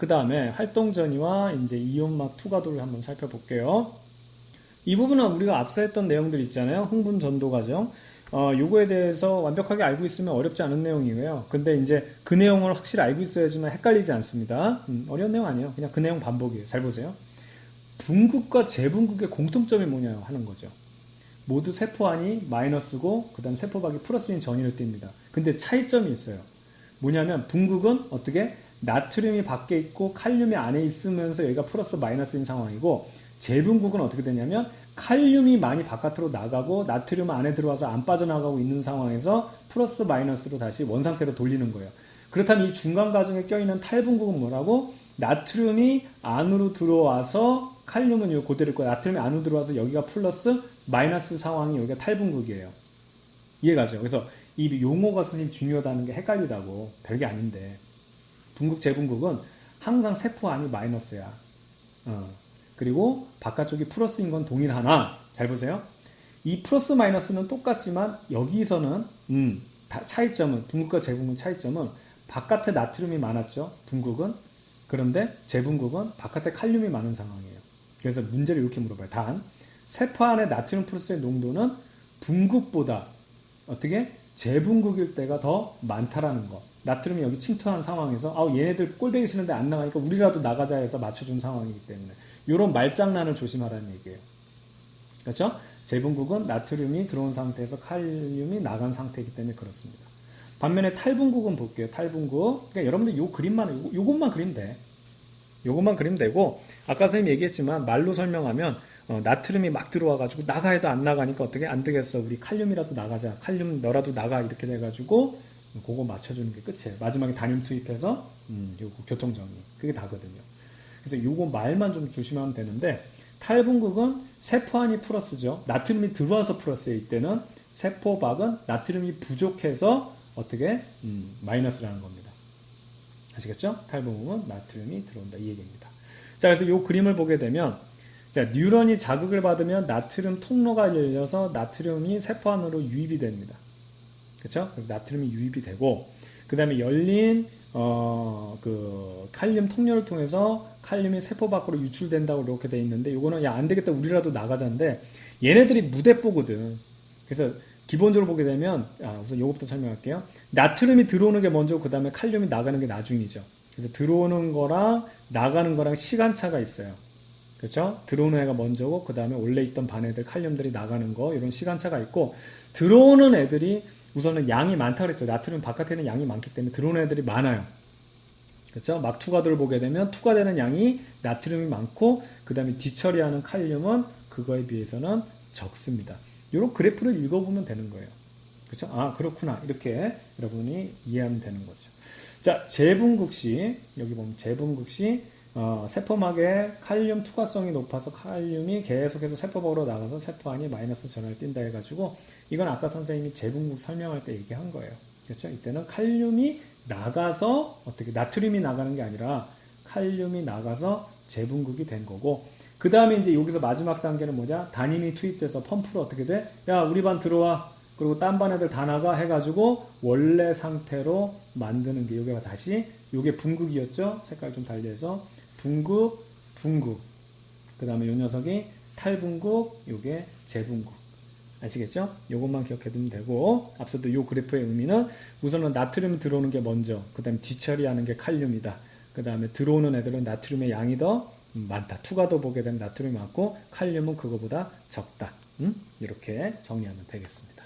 그 다음에 활동 전이와 이제 이온막 투과도를 한번 살펴볼게요. 이 부분은 우리가 앞서 했던 내용들 있잖아요. 흥분 전도 과정. 어, 요거에 대해서 완벽하게 알고 있으면 어렵지 않은 내용이고요. 근데 이제 그 내용을 확실히 알고 있어야지만 헷갈리지 않습니다. 음, 어려운 내용 아니에요. 그냥 그 내용 반복이에요. 잘 보세요. 분국과 재분국의 공통점이 뭐냐 하는 거죠. 모두 세포안이 마이너스고 그 다음 세포박이 플러스인 전이를 띱니다. 근데 차이점이 있어요. 뭐냐면 분국은 어떻게 나트륨이 밖에 있고 칼륨이 안에 있으면서 여기가 플러스 마이너스인 상황이고 재분국은 어떻게 되냐면 칼륨이 많이 바깥으로 나가고 나트륨 안에 들어와서 안 빠져나가고 있는 상황에서 플러스 마이너스로 다시 원상태로 돌리는 거예요. 그렇다면 이 중간 과정에 껴있는 탈분국은 뭐라고? 나트륨이 안으로 들어와서 칼륨은 요 그대로 있고 나트륨이 안으로 들어와서 여기가 플러스 마이너스 상황이 여기가 탈분국이에요. 이해가죠? 그래서 이 용어가 선생님 중요하다는 게 헷갈리다고 별게 아닌데 분국 재분국은 항상 세포 안이 마이너스야. 어. 그리고 바깥쪽이 플러스인 건 동일하나 잘 보세요. 이 플러스 마이너스는 똑같지만 여기서는 음, 차이점은 분국과 재분국 차이점은 바깥에 나트륨이 많았죠. 분국은 그런데 재분국은 바깥에 칼륨이 많은 상황이에요. 그래서 문제를 이렇게 물어봐요. 단 세포 안에 나트륨 플러스의 농도는 분국보다 어떻게 재분국일 때가 더 많다라는 거. 나트륨이 여기 침투한 상황에서 아 얘네들 꼴배기 싫은데 안 나가니까 우리라도 나가자 해서 맞춰준 상황이기 때문에 이런 말장난을 조심하라는 얘기예요. 그렇죠? 재분국은 나트륨이 들어온 상태에서 칼륨이 나간 상태이기 때문에 그렇습니다. 반면에 탈분국은 볼게요. 탈분국. 그러니까 여러분들 요 그림만 요, 요것만 그리면 돼. 요것만 그리면 되고 아까 선생님 얘기했지만 말로 설명하면 어, 나트륨이 막 들어와가지고 나가 해도 안 나가니까 어떻게 안 되겠어. 우리 칼륨이라도 나가자. 칼륨 너라도 나가 이렇게 돼가지고 그거 맞춰주는 게 끝이에요. 마지막에 단임 투입해서 음, 요거 교통정리 그게 다거든요. 그래서 요거 말만 좀 조심하면 되는데 탈분국은 세포안이 플러스죠. 나트륨이 들어와서 플러스에 이때는 세포박은 나트륨이 부족해서 어떻게 음, 마이너스라는 겁니다. 아시겠죠? 탈분국은 나트륨이 들어온다 이 얘기입니다. 자 그래서 요 그림을 보게 되면 자 뉴런이 자극을 받으면 나트륨 통로가 열려서 나트륨이 세포 안으로 유입이 됩니다. 그렇죠? 그래서 나트륨이 유입이 되고 그 다음에 열린 어, 그 칼륨 통로를 통해서 칼륨이 세포 밖으로 유출된다고 이렇게 돼 있는데 이거는 야 안 되겠다 우리라도 나가자인데 얘네들이 무대뽀거든. 그래서 기본적으로 보게 되면 아, 우선 요것부터 설명할게요. 나트륨이 들어오는 게 먼저 그 다음에 칼륨이 나가는 게 나중이죠. 그래서 들어오는 거랑 나가는 거랑 시간차가 있어요. 그렇죠? 들어오는 애가 먼저고 그 다음에 원래 있던 반 애들 칼륨들이 나가는 거 이런 시간차가 있고 들어오는 애들이 우선은 양이 많다 그랬죠. 나트륨 바깥에는 양이 많기 때문에 들어오는 애들이 많아요. 그렇죠? 막 투과도를 보게 되면 투과되는 양이 나트륨이 많고 그 다음에 뒤처리하는 칼륨은 그거에 비해서는 적습니다. 이런 그래프를 읽어보면 되는 거예요. 그렇죠? 아 그렇구나 이렇게 여러분이 이해하면 되는 거죠. 자 재분국 시 여기 보면 재분국 시 어, 세포막에 칼륨 투과성이 높아서 칼륨이 계속해서 세포박으로 나가서 세포 안이 마이너스 전화를 띈다 해가지고 이건 아까 선생님이 재분국 설명할 때 얘기한 거예요. 그렇죠? 이때는 칼륨이 나가서 어떻게 나트륨이 나가는 게 아니라 칼륨이 나가서 재분국이 된 거고 그 다음에 이제 여기서 마지막 단계는 뭐냐? 단임이 투입돼서 펌프로 어떻게 돼? 야 우리 반 들어와 그리고 딴 반 애들 다 나가 해가지고 원래 상태로 만드는 게 여기가 다시 요게 분국이었죠? 색깔 좀 달리해서 분국, 분국. 그 다음에 요 녀석이 탈분국, 요게 재분국. 아시겠죠? 요것만 기억해두면 되고 앞서도 요 그래프의 의미는 우선은 나트륨이 들어오는 게 먼저 그 다음에 뒤처리하는 게 칼륨이다. 그 다음에 들어오는 애들은 나트륨의 양이 더 많다. 투과도 보게 되면 나트륨이 많고 칼륨은 그거보다 적다. 음? 이렇게 정리하면 되겠습니다.